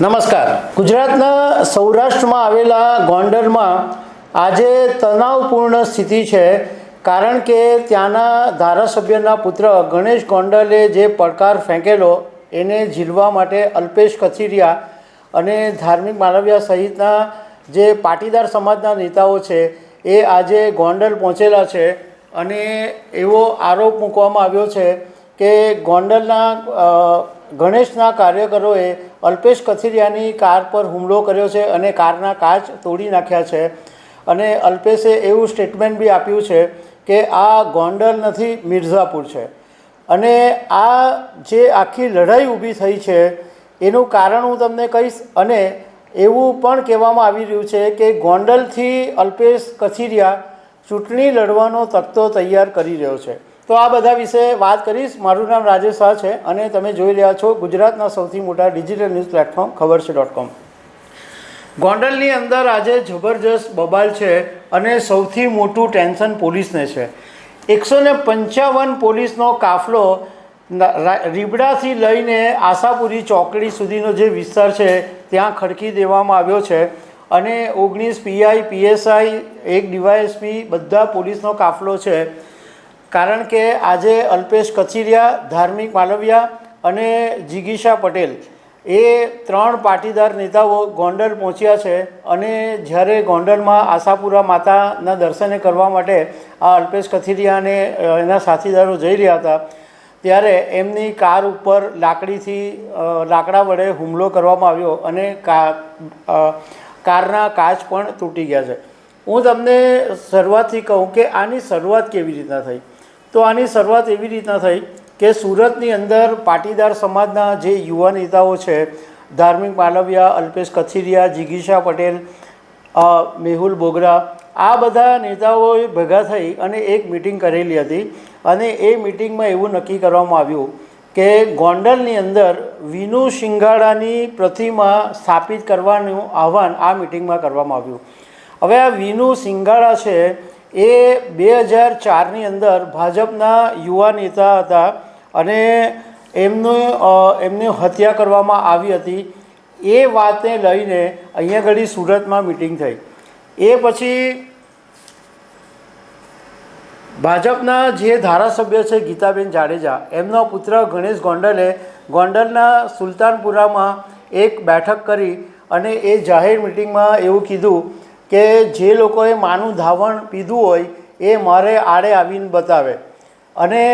નમસ્કાર. ગુજરાતના સૌરાષ્ટ્રમાં આવેલા ગોંડલમાં આજે તણાવપૂર્ણ સ્થિતિ છે, કારણ કે ત્યાંના ધારાસભ્યના પુત્ર ગણેશ ગોંડલે જે પડકાર ફેંકેલો એને ઝીલવા માટે અલ્પેશ કથિરિયા અને ધાર્મિક માલવ્યા સહિતના જે પાટીદાર સમાજના નેતાઓ છે, એ આજે ગોંડલ પહોંચેલા છે અને એવો આરોપ મૂકવામાં આવ્યો છે કે ગોંડલના ગણેશના કાર્યકરોએ અલ્પેશ કથિરિયાની કાર પર હુમલો કર્યો છે અને કારના કાચ તોડી નાખ્યા છે. અને અલ્પેશે એવું સ્ટેટમેન્ટ બી આપ્યું છે કે આ ગોંડલ નથી, મિર્ઝાપુર છે. અને આ જે આખી લડાઈ ઊભી થઈ છે, એનું કારણ હું તમને કહીશ અને એવું પણ કહેવામાં આવી રહ્યું છે કે ગોંડલથી અલ્પેશ કથિરિયા ચૂંટણી લડવાનો તખતો તૈયાર કરી રહ્યો છે. તો આ બધા વિશે વાત કરીશ. મારું નામ રાજેશ શાહ છે અને તમે જોઈ રહ્યા છો ગુજરાતના સૌથી મોટા ડિજિટલ ન્યૂઝ પ્લેટફોર્મ ખબર છે ડોટ કોમ. ગોંડલની અંદર આજે જબરજસ્ત બબાલ છે અને સૌથી મોટું ટેન્શન પોલીસને છે. એકસો ને પંચાવન પોલીસનો કાફલો રીબડાથી લઈને આશાપુરી ચોકડી સુધીનો જે વિસ્તાર છે, ત્યાં ખડકી દેવામાં આવ્યો છે. અને ઓગણીસ પીઆઈ, પીએસઆઈ, એક ડીવાયએસપી બધા પોલીસનો કાફલો છે. કારણ કે આજે અલ્પેશ કચીરિયા, ધાર્મિક માલવિયા અને જિગીશા પટેલ એ ત્રણ પાટીદાર નેતાઓ ગોંડલ પહોંચ્યા છે અને જ્યારે ગોંડલમાં આશાપુરા માતાના દર્શને કરવા માટે આ અલ્પેશ કથિરિયા અને એના સાથીદારો જઈ રહ્યા હતા, ત્યારે એમની કાર ઉપર લાકડીથી લાકડા વડે હુમલો કરવામાં આવ્યો અને કારના કાચ પણ તૂટી ગયા છે. હું તમને શરૂઆતથી કહું કે આની શરૂઆત કેવી રીતના થઈ? તો આની શરૂઆત એવી રીતના થઈ કે સુરતની અંદર પાટીદાર સમાજના જે યુવા નેતાઓ છે, ધાર્મિક માલવિયા, અલ્પેશ કથિરિયા, જિગીશા પટેલ મેહુલ બોગરા, આ બધા નેતાઓએ ભેગા થઈ અને એક મિટિંગ કરેલી હતી અને એ મિટિંગમાં એવું નક્કી કરવામાં આવ્યું કે ગોંડલની અંદર વિનુ શિંગાડાની પ્રતિમા સ્થાપિત કરવાનું આહવાન આ મિટિંગમાં કરવામાં આવ્યું. હવે આ વિનુ શિંગાડા છે એ બે હજાર ચારની અંદર ભાજપના યુવા નેતા હતા અને એમનું એમની હત્યા કરવામાં આવી હતી. એ વાતને લઈને અહીંયા ઘડી સુરતમાં મિટિંગ થઈ. એ પછી ભાજપના જે ધારાસભ્ય છે ગીતાબેન જાડેજા, એમનો પુત્ર ગણેશ ગોંડલે ગોંડલના સુલતાનપુરામાં એક બેઠક કરી અને એ જાહેર મિટિંગમાં એવું કીધું કે જે લોકોએ માનું ધાવણ પીધું હોય એ મારે આડે આવીને બતાવે. અને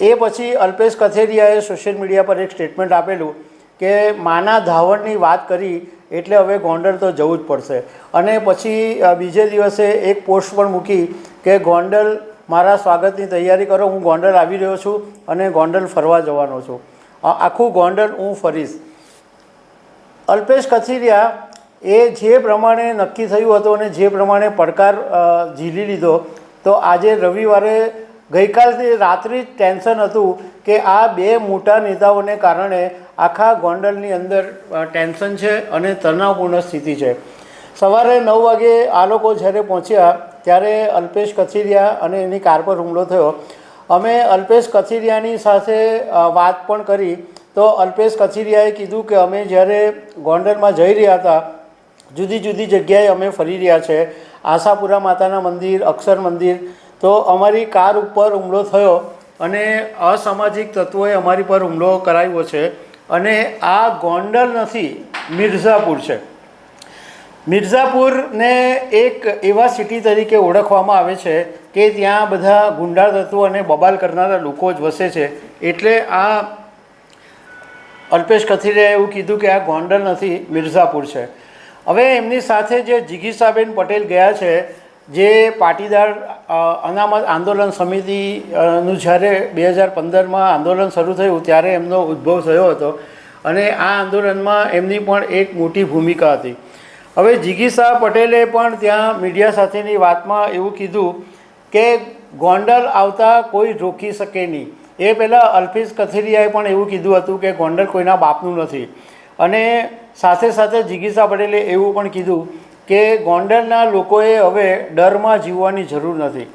એ પછી અલ્પેશ કથેરિયાએ સોશિયલ મીડિયા પર એક સ્ટેટમેન્ટ આપેલું કે માના ધાવણની વાત કરી એટલે હવે ગોંડલ તો જવું જ પડશે. અને પછી બીજે દિવસે એક પોસ્ટ પણ મૂકી કે ગોંડલ, મારા સ્વાગતની તૈયારી કરો, હું ગોંડલ આવી રહ્યો છું અને ગોંડલ ફરવા જવાનો છું. આખું ગોંડલ હું ફરીશ. અલ્પેશ કથિરિયા એ જે પ્રમાણે નક્કી થયું હતું અને જે પ્રમાણે પડકાર ઝીલી લીધો, તો આજે રવિવારે ગઈકાલથી રાત્રિ જ ટેન્શન હતું કે આ બે મોટા નેતાઓને કારણે આખા ગોંડલની અંદર ટેન્શન છે અને તણાવપૂર્ણ સ્થિતિ છે. સવારે નવ વાગે આ લોકો જ્યારે પહોંચ્યા, ત્યારે અલ્પેશ કથિરિયા અને એની કાર પર હુમલો થયો. અમે અલ્પેશ કથિરિયાની સાથે વાત પણ કરી. તો અલ્પેશ કથિરિયાએ કીધું કે અમે જ્યારે ગોંડલમાં જઈ રહ્યા હતા જુદી જુદી જગ્યાએ અમે ફરી રહ્યા છે. આશાપુરા માતાના મંદિર, અક્ષર મંદિર. તો અમારી કાર ઉપર હુમલો થયો અને અસામાજિક તત્વોએ અમારી પર હુમલો કરાવ્યો છે. અને આ ગોંડલ નથી, મિર્ઝાપુર છે. મિર્ઝાપુરને એક એવા સિટી તરીકે ઓળખવામાં આવે છે કે ત્યાં બધા ગુંડા તત્વો અને બબાલ કરનારા લોકો જ વસે છે. એટલે આ અલ્પેશ કથિરે એવું કીધું કે આ ગોંડલ નથી, મિર્ઝાપુર છે. હવે એમની સાથે જે જિગીસાબેન પટેલ ગયા છે, જે પાટીદાર અનામત આંદોલન સમિતિનું જ્યારે બે હજાર પંદરમાં આંદોલન શરૂ થયું ત્યારે એમનો ઉદ્ભવ થયો હતો અને આ આંદોલનમાં એમની પણ એક મોટી ભૂમિકા હતી. હવે જિગીસા પટેલે પણ ત્યાં મીડિયા સાથેની વાતમાં એવું કીધું કે ગોંડલ આવતા કોઈ રોકી શકે નહીં. એ પહેલાં અલ્ફિઝ કથિરિયાએ પણ એવું કીધું હતું કે ગોંડલ કોઈના બાપનું નથી. અને સાથે સાથે જિગીસા પટેલે એવું પણ કીધું કે ગોંડલના લોકોએ હવે ડરમાં જીવવાની જરૂર નથી.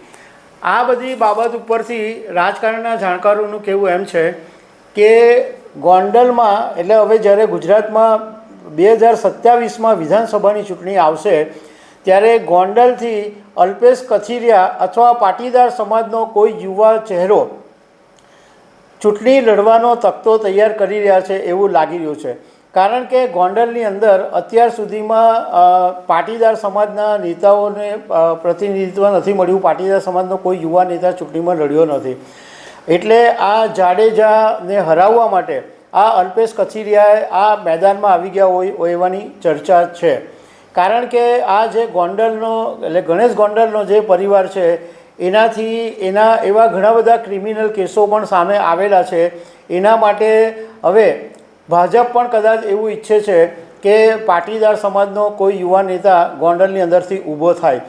આ બધી બાબત ઉપરથી રાજકારણના જાણકારોનું કહેવું એમ છે કે ગોંડલમાં, એટલે હવે જ્યારે ગુજરાતમાં બે હજાર સત્યાવીસમાં વિધાનસભાની ચૂંટણી આવશે, ત્યારે ગોંડલથી અલ્પેશ કથિરિયા અથવા પાટીદાર સમાજનો કોઈ યુવા ચહેરો ચૂંટણી લડવાનો તખતો તૈયાર કરી રહ્યા છે એવું લાગી રહ્યું છે. કારણ કે ગોંડલની અંદર અત્યાર સુધીમાં પાટીદાર સમાજના નેતાઓને પ્રતિનિધિત્વ નથી મળ્યું. પાટીદાર સમાજનો કોઈ યુવા નેતા ચૂંટણીમાં લડ્યો નથી. એટલે આ જાડેજાને હરાવવા માટે આ અલ્પેશ કથિરિયાએ આ મેદાનમાં આવી ગયા હોય હોવાની ચર્ચા છે. કારણ કે આ જે ગોંડલનો, એટલે ગણેશ ગોંડલનો જે પરિવાર છે, એનાથી એના એવા ઘણા બધા ક્રિમિનલ કેસો પણ સામે આવેલા છે. એના માટે હવે ભાજપ પણ કદાચ એવું ઈચ્છે છે કે પાટીદાર સમાજનો કોઈ યુવા નેતા ગોંડલની અંદરથી ઊભો થાય.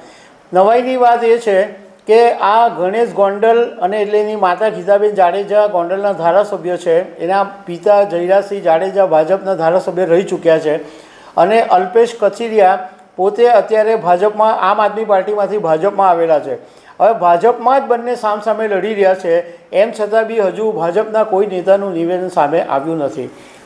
નવાઈની વાત એ છે કે આ ગણેશ ગોંડલ અને એટલે એની માતા ગીતાબેન જાડેજા ગોંડલના ધારાસભ્ય છે. એના પિતા જયરાજસિંહ જાડેજા ભાજપના ધારાસભ્ય રહી ચૂક્યા છે. અને અલ્પેશ કથિરિયા પોતે અત્યારે ભાજપમાં, આમ આદમી પાર્ટીમાંથી ભાજપમાં આવેલા છે. હવે ભાજપમાં જ બંને સામસામે લડી રહ્યા છે. એમ છતાં બી હજુ ભાજપના કોઈ નેતાનું નિવેદન સામે આવ્યું નથી.